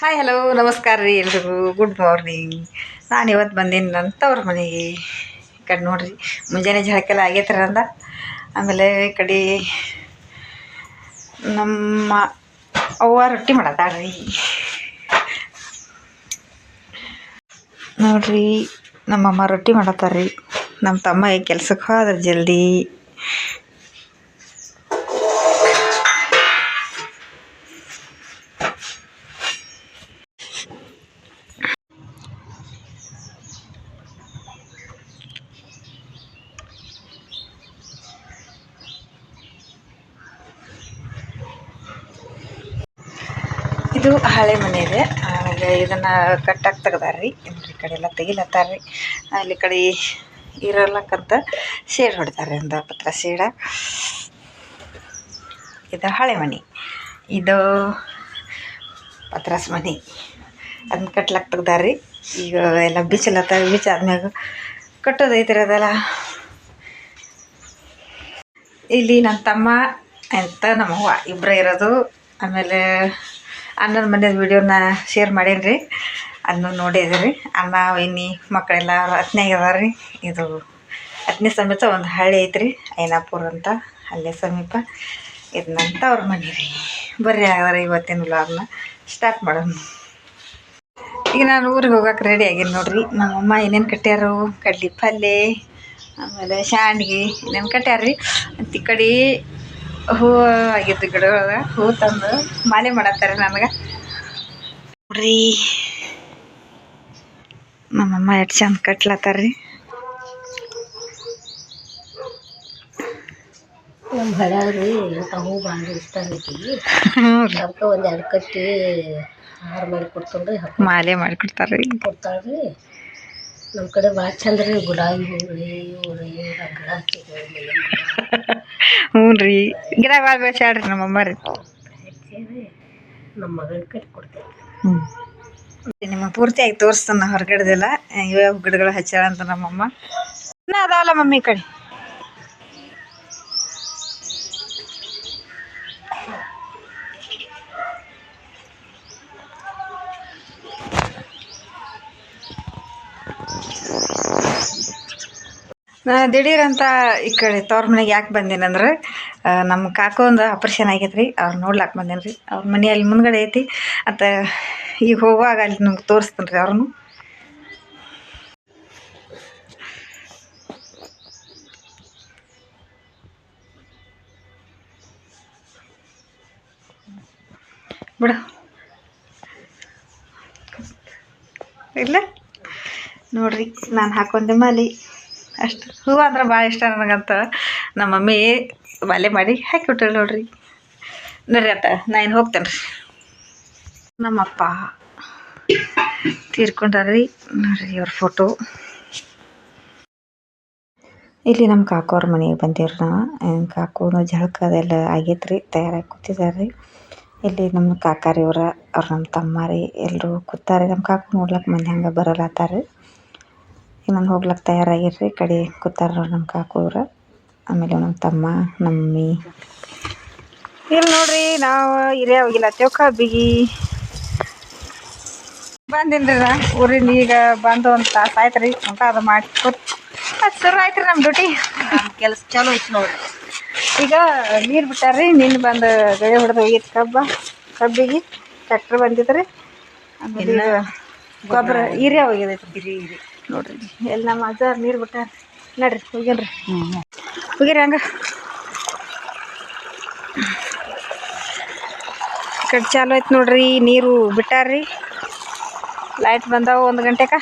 Hi hello ನಮಸ್ಕಾರ ರೀ ಎಲ್ರಿಗೂ. ಗುಡ್ ಮಾರ್ನಿಂಗ್ ನಾನು ಇವತ್ತು ಬಂದೀನಿ ನನ್ನ ತವ್ರ ಮನೆಗೆ. ಈ ಕಡೆ ನೋಡ್ರಿ, ಮುಂಜಾನೆ ಜಳಕೆಲ್ಲ ಆಗೈತ್ರ ಅಂದ. ಆಮೇಲೆ ಈ ಕಡೆ ನಮ್ಮ ಅವ್ವ ರೊಟ್ಟಿ ಮಾಡತ್ತಾಳ್ರಿ ನೋಡ್ರಿ ನಮ್ಮಮ್ಮ ರೊಟ್ಟಿ ಮಾಡತ್ತಾರ್ರಿ ನಮ್ಮ ತಮ್ಮ ಕೆಲ್ಸಕ್ಕೆ ಹೋದ್ರೆ ಜಲ್ದಿ. ಇದು ಹಳೆ ಮನೆ ಇದೆ. ಆಮೇಲೆ ಇದನ್ನು ಕಟ್ಟಾಗಿ ತೆಗ್ದಾರ್ರಿ. ಈ ಕಡೆ ಎಲ್ಲ ತೆಗಿಲತ್ತಾರ್ರಿ. ಅಲ್ಲಿ ಕಡೆ ಇರಲಕ್ಕಂತ ಶೇಡ್ ಹೊಡ್ತಾರೆ ಒಂದು ಪತ್ರ ಶೇಡ. ಇದು ಹಳೆ ಮನೆ. ಇದು ಪತ್ರಾಸ್ ಮನೆ. ಅದನ್ನ ಕಟ್ಲಕ್ಕೆ ತೆಗ್ದಾರ್ರಿ. ಈಗ ಎಲ್ಲ ಬಿಚ್ಚಲತ್ತ ಬಿಚ್ಚ ಆದ್ಮ್ಯಾಗ ಕಟ್ಟೋದೈತಿರೋದಲ್ಲ ಇಲ್ಲಿ ನನ್ನ ತಮ್ಮ ಅಂತ ನಮ್ಮವ್ವ ಇಬ್ಬರೇ ಇರೋದು. ಆಮೇಲೆ ಅಣ್ಣನ ಮನೆಯ ವಿಡಿಯೋನ ಶೇರ್ ಮಾಡೇನಿ ರೀ ಅದನ್ನು ನೋಡಿದಿರಿ ಅಣ್ಣ ಇನ್ನಿ ಮಕ್ಕಳೆಲ್ಲ ಹತ್ತನೇಗೆ ರೀ ಇದು ಹತ್ತನೇ ಸಮೇತ ಒಂದು ಹಳ್ಳಿ ಐತ್ರಿ, ಐನಾಪುರ ಅಂತ. ಅಲ್ಲೇ ಸಮೀಪ. ಇದನ್ನಂತ ಅವ್ರ ಮನೆ ರೀ ಬರ್ರಿ ಹಾಗಾದ್ರೆ ಇವತ್ತಿನ ವ್ಲಾಗ್ನ ಸ್ಟಾರ್ಟ್ ಮಾಡೋಣ. ಈಗ ನಾನು ಊರಿಗೆ ಹೋಗಕ್ಕೆ ರೆಡಿ ಆಗೀನಿ ನೋಡ್ರಿ. ನಮ್ಮಮ್ಮ ಏನೇನು ಕಟ್ಟ್ಯಾರು ಕಡ್ಲಿ ಪಲ್ಯ ಆಮೇಲೆ ಶಾಂಡ್ಗಿ ಏನೇನು ಕಟ್ಟ್ಯಾರ ರೀ ಅಂತ ಈ ಕಡೆ ಹೂವು ಆಗಿದ್ದು ಗಿಡಗಳ ಹೂ ತಂದು ಮಾಲೆ ಮಾಡತ್ತಾರೆ ನನಗೆ. ನೋಡ್ರಿ. ನಮ್ಮಮ್ಮ ಎಷ್ಟು ಚಂದ ಕಟ್ಲತ್ತಾರ್ರಿ. ನಮ್ಮ ಹಳ್ಯಾಗ್ರಿ ಹೂ ಭಾಳ ಇಷ್ಟ ಆಗೈತಿ ಅದಕ್ಕೆ ಒಂದು ಎರಡು ಕಟ್ಟಿ ಹಾರ ಮಾಡಿ ಕೊಡ್ತಾಳ್ರಿ ಹಾಕಿ ಮಾಲೆ ಮಾಡಿ ರೀ ಕೊಡ್ತಾಳ್ರಿ ನಮ್ಮ ಕಡೆ ಭಾಳ ಚಂದ ರೀ. ಗುಲಾಬಿ ಹೂ ರೀ ಇವು ರೀ ಗಿಡ ಹಚ್ಚಿದ್ವಿ. ಹ್ಞೂ ರೀ. ಗಿಡ ಭಾಳ ನಮ್ಮ ನಮ್ಮಮ್ಮ ರೀ. ನಿಮ್ಮ ನಮ್ಮ ಮಗನ ಕಟ್ಟಿ ಕೊಡ್ತೇವೆ ಹ್ಞೂ ನಿಮಗೆ ಪೂರ್ತಿಯಾಗಿ ತೋರಿಸ್ತಾನ ಹೊರಗಡೆದೆಲ್ಲ. ಇವಾಗ ಗಿಡಗಳು ಹಚ್ಚಾಳ ಅಂತ ನಮ್ಮಮ್ಮ ಇನ್ನ ಅದಾವಲ್ಲ ಮಮ್ಮಿ ಕಡೆ? ನಾ ದಿಢೀರಂತ ಈ ಕಡೆ ತವ್ರ ಮನೆಗೆ ಯಾಕೆ ಬಂದೇನಂದ್ರೆ ನಮ್ಮ ಕಾಕು ಒಂದು ಆಪ್ರೇಷನ್ ಆಗೈತೆ ರೀ ಅವ್ರು ನೋಡ್ಲಾಕ್ ಬಂದೇನಿ ರೀ ಅವ್ರ ಮನೆ ಅಲ್ಲಿ ಮುಂದ್ಗಡೆ ಐತಿ. ಮತ್ತು ಈಗ ಹೋಗುವಾಗ ಅಲ್ಲಿ ನಿಮ್ಗೆ ತೋರಿಸ್ತೀನಿ ರೀ ಅವ್ರನ್ನು ಬಿಡು. ಇಲ್ಲ? ನೋಡ್ರಿ, ನಾನು ಹಾಕೊಂಡೆ ಮಾಲಿ. ಅಷ್ಟು ಹೂವು ಅಂದ್ರೆ ಭಾಳ ಇಷ್ಟ ನನಗಂತ. ನಮ್ಮ ಮಮ್ಮಿ ಒಲೆ ಮಾಡಿ ಹಾಕಿಬಿಟ್ರು ನೋಡ್ರಿ. ನೋಡ್ರಿ ಅತ್ತ, ನಾ ಏನು ಹೋಗ್ತೇನೆ ರೀ ನಮ್ಮಪ್ಪ ತೀರ್ಕೊಂಡಾರ್ರಿ ನೋಡ್ರಿ ಇವ್ರ ಫೋಟೋ ಇಲ್ಲಿ ನಮ್ಮ ಕಾಕೋರ ಮನೆಗೆ ಬಂದೀವ್ರಿ ನಾವು. ಕಾಕುನು ಜಳಕ ಅದೆಲ್ಲ ಆಗೈತೆ ರೀ ತಯಾರಾಗಿ ಕೂತಿದ್ದಾರೆ ರೀ ಇಲ್ಲಿ ನಮ್ಮ ಕಾಕಾರಿ ಅವ್ರ, ಅವ್ರು ನಮ್ಮ ತಮ್ಮ ರೀ ಎಲ್ಲರೂ ಕೂತಾರೆ. ನಮ್ಮ ಕಾಕು ನೋಡ್ಲಕ್ಕೆ ಮನೆ ಹಂಗೆ ರೀ ನಾನು ಹೋಗ್ಲಕ್ಕೆ ತಯಾರಾಗಿರ್ರಿ ಕಡೆ ಕೂತಾರ ನೋಡಿ ನಮ್ಮ ಕಾಕು ಇವ್ರ ಆಮೇಲೆ ನಮ್ಮ ತಮ್ಮ ನಮ್ಮಿ ಇಲ್ಲಿ ನೋಡ್ರಿ ನಾವು ಹಿರಿಯ ಹೋಗಿಲ್ಲ. ಬಿಗಿ. ಬಂದಿನ್ರಿ ನಾ. ಊರಿಂದ ಈಗ ಬಂದು ಒಂದು ತಾಸು ಆಯ್ತು ರೀ ಊಟ ಅದು ಮಾಡಿ ಅದು ಶುರು ಆಯ್ತು ರೀ ನಮ್ಮ ಡ್ಯೂಟಿ ಕೆಲಸ ಚಲೋ ಐತಿ ನೋಡ್ರಿ. ಈಗ ನೀರು ಬಿಟ್ಟಾರ್ರಿ. ನಿನ್ನೆ ಬಂದು ಗಳೆ ಹೊಡೆದು ಹೋಗಿತ್ತು ಕಬ್ಬ. ಕಬ್ಬಿಗೆ ಟ್ರ್ಯಾಕ್ಟರ್ ಬಂದಿದ್ರಿ. ಆಮೇಲೆ ಗೊಬ್ಬರ ಹಿರಿಯ ಹೋಗಿದೈತಿ ಹಿರಿ ಹಿರಿ ನೋಡ್ರಿ. ಎಲ್ಲ ನಮ್ಮ ಅಜ್ಜ ನೀರು ಬಿಟ್ಟಾರ ನಡ್ರಿ, ಹೋಗ್ಯಾನ್ರಿ. ಹೋಗಿರಿ ಹಂಗ. ಕಡೆ ಚಾಲು ಆಯ್ತು ನೋಡ್ರಿ, ನೀರು ಬಿಟ್ಟಾರ್ರಿ. ಲೈಟ್ ಬಂದಾವ ಒಂದು ಗಂಟೆಕ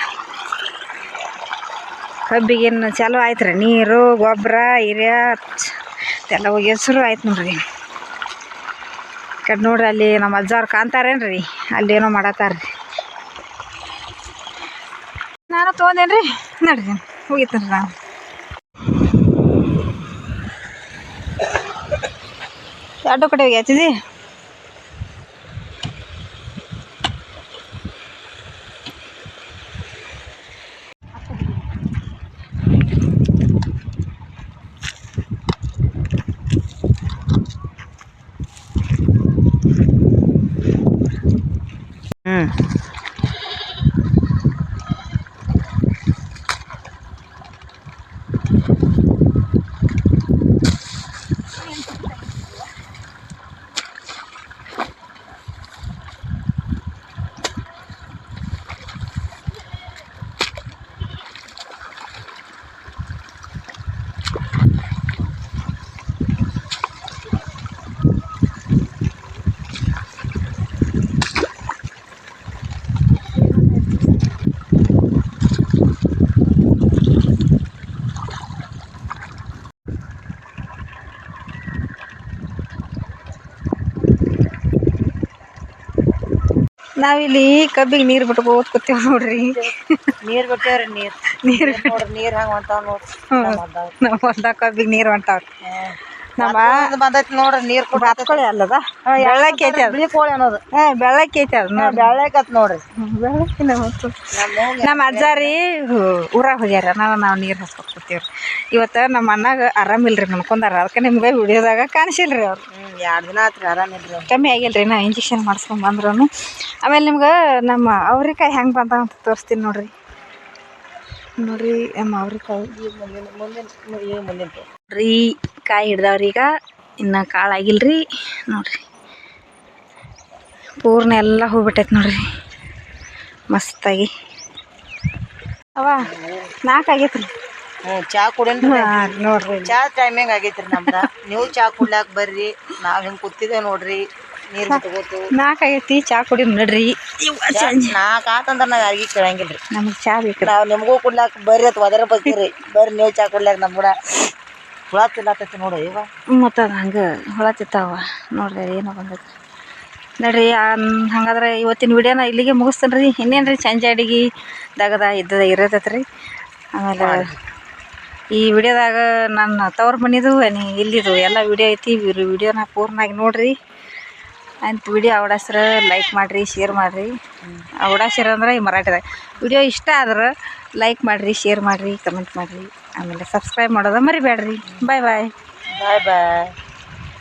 ಕಬ್ಬಿಗೇನು ಚಾಲು ಆಯ್ತು ರೀ, ನೀರು ಗೊಬ್ಬರ ಹಿರಿಯ, ಎಲ್ಲ ಹೋಗಿ ಹೆಸರು ಆಯ್ತು ನೋಡ್ರಿ. ಕಡೆ ನೋಡ್ರಿ ಅಲ್ಲಿ ನಮ್ಮ ಅಜ್ಜವ್ರು ಕಾಣ್ತಾರೇನ್ರಿ, ಅಲ್ಲಿ ಏನೋ ಮಾಡತ್ತಾರ್ರಿ ನಾನು ತೊಗೊಂಡೇನ್ರಿ ನಡ್ರಿ ಹೋಗಿತ್ತೇನ್ರಿ ನಾವು. ಎರಡು ಕಡೆ ಹೋಗಿ ನಾವಿಲ್ಲಿ ಕಬ್ಬಿಗೆ ನೀರು ಬಿಟ್ಕೋತ ಕೂತೇವ್ ನೋಡ್ರಿ. ನೀರ್ ಬಿಟ್ಟೇವ್ರಿ ನೀರ್. ನೀರು ನೀರ್ ಹಂಗ ಹೊಂಟಾವ್ ನೋಡ್ರಿ ನಮ್ಮ ಹೊಲ್ದಾಗ ಕಬ್ಬಿಗೆ ನೀರು ಹೊಂಟಾವ್ರಿ. ನಮ್ಮ ಬಂದೈತಿ ನೋಡ್ರಿ ನೀರ್ ಬಾತ್ಕೊಳಿ ಅಲ್ಲದ? ಬೆಳ್ಳಕ್ಕೆ ಐತಿ ಅದು. ಕೋಳಿ ಅನ್ನೋದು. ಹಾ ಬೆಳ್ಳಕ್ಕೆ ಐತಿ ಅದು ನೋಡಿ ಬೆಳ್ಳಕತ್ ನೋಡ್ರಿ. ಬೆಳ್ಳಕ್ಕಿನ ನಮ್ಮ ಅಜ್ಜಾರಿ ಊರಾಗ ಹೋಗ್ಯಾರ. ನಾವು ನಾವು ನೀರು ಹಾಸ್ಕೊತ ರೀ ಇವತ್ತು ನಮ್ಮ ಅಣ್ಣಾಗ ಆರಾಮಿಲ್ರಿ ನಮ್ಕೊಂಡಾರ ಅದಕ್ಕೆ ನಿಮ್ಗೆ ವಿಡಿಯೋದಾಗ ಕಾಣಿಸಿಲ್ರಿ ಅವ್ರು. ಎರಡು ಎರಡ್ ದಿನ ಆತ್ರಿ ಆರಾಮಿಲ್ರಿ ಕಮ್ಮಿ ಆಗಿಲ್ರಿ ನಾ ಇಂಜೆಕ್ಷನ್ ಮಾಡಿಸ್ಕೊಂಡ್ ಬಂದ್ರು ಆಮೇಲೆ ನಿಮ್ಗೆ ನಮ್ಮ ಅವ್ರಿಕಾಯಿ ಹೆಂಗೆ ಬಂದ ಅಂತ ತೋರಿಸ್ತೀನಿ ನೋಡ್ರಿ. ನೋಡ್ರಿ ಮಾವ್ರಿ ಅವ್ರಿಕಾಯಿ ಈಗ ಮುಂದಿನ ಮುಂದಿನ ಈಗ ಮುಂದಿನ ರೀ ಕಾಯಿ ಹಿಡ್ದಾವ್ರಿ ಈಗ ಇನ್ನು ಕಾಳು ಆಗಿಲ್ರಿ ನೋಡ್ರಿ. ಪೂರ್ಣ ಎಲ್ಲ ಹೋಗ್ಬಿಟ್ಟೈತೆ ನೋಡ್ರಿ. ಮಸ್ತಾಗಿ. ಅವ ನಾಲ್ಕು ಆಗೈತ್ರಿ. ಚಾ ಕುಡಿನ್ರಿ ಹಾಂ ನೋಡ್ರಿ. ಚಾ ಟೈಮಿಂಗ್ ಆಗೈತ್ರಿ ನಮ್ದು. ನೀವು ಚಾ ಕುಡ್ಲಾಕ ಬರ್ರಿ ನಾವು ಹಿಂಗೆ ಕೂತಿದ್ದೇವೆ ನೋಡ್ರಿ. ನೀರ್ ಬಿಟ್ಕೋತು. ನಾಲ್ಕು ಆಗೈತಿ ಚಾ ಕುಡಿ ನಡ್ರಿ ನಾಕ್ ಆತಂದ್ರ ನಾವ್ ಯಾರಿಗೂ ಕೇಳಂಗಿಲ್ರಿ. ನಮಗೆ ಚಾ ಬೇಕ್ರಿ. ನಾವ್ ನಿಮಗೂ ಕುಡ್ಲಾಕ್ ಬರ್ರಿ ಅತ್ ಒದರ ಬಗ್ಗಿರಿ ಬರ್ರಿ ನೀವು ಚಾ ಕುಡ್ಲಾಕ್ ನಮ್ಮ ಕೂಡ. ಹುಳ ತಿನ್ನತೈತಿ ನೋಡು ಇವ. ಮತ್ತು ಅದು ಹಂಗೆ ಹುಳ ತಿತ್ತಾವ ನೋಡ್ರಿ ಏನೋ ಬಂದೈತಿ ನೋಡ್ರಿ ಹಂಗಾದ್ರೆ ಇವತ್ತಿನ ವಿಡಿಯೋನ ಇಲ್ಲಿಗೆ ಮುಗಿಸ್ತೇನೆ ರೀ ಇನ್ನೇನು ರೀ ಸಂಜೆ ಅಡಿಗೆ ದಗದ ಇದ್ದದ ಇರತೈತೆ ರೀ ಆಮೇಲೆ ಈ ವಿಡಿಯೋದಾಗ ನನ್ನ ತವ್ರ ಮನಿದು ಇಲ್ಲಿದು ಎಲ್ಲ ವಿಡಿಯೋ ಐತಿ. ವಿಡಿಯೋನ ಪೂರ್ಣಾಗಿ ನೋಡ್ರಿ. ಅಂತ ವಿಡಿಯೋ ಅವಡಸ್ರ ಲೈಕ್ ಮಾಡಿರಿ ಶೇರ್ ಮಾಡಿರಿ. ಅವಡಾಸಿರ ಅಂದ್ರೆ ಈ ಮರಾಠಿದಾಗ. ವಿಡಿಯೋ ಇಷ್ಟ ಆದ್ರೆ ಲೈಕ್ ಮಾಡಿರಿ ಶೇರ್ ಮಾಡಿರಿ ಕಮೆಂಟ್ ಮಾಡಿರಿ. ಆಮೇಲೆ ಸಬ್ಸ್ಕ್ರೈಬ್ ಮಾಡೋದ ಮರಿಬೇಡ್ರಿ ಬಾಯ್ ಬಾಯ್ ಬಾಯ್ ಬಾಯ್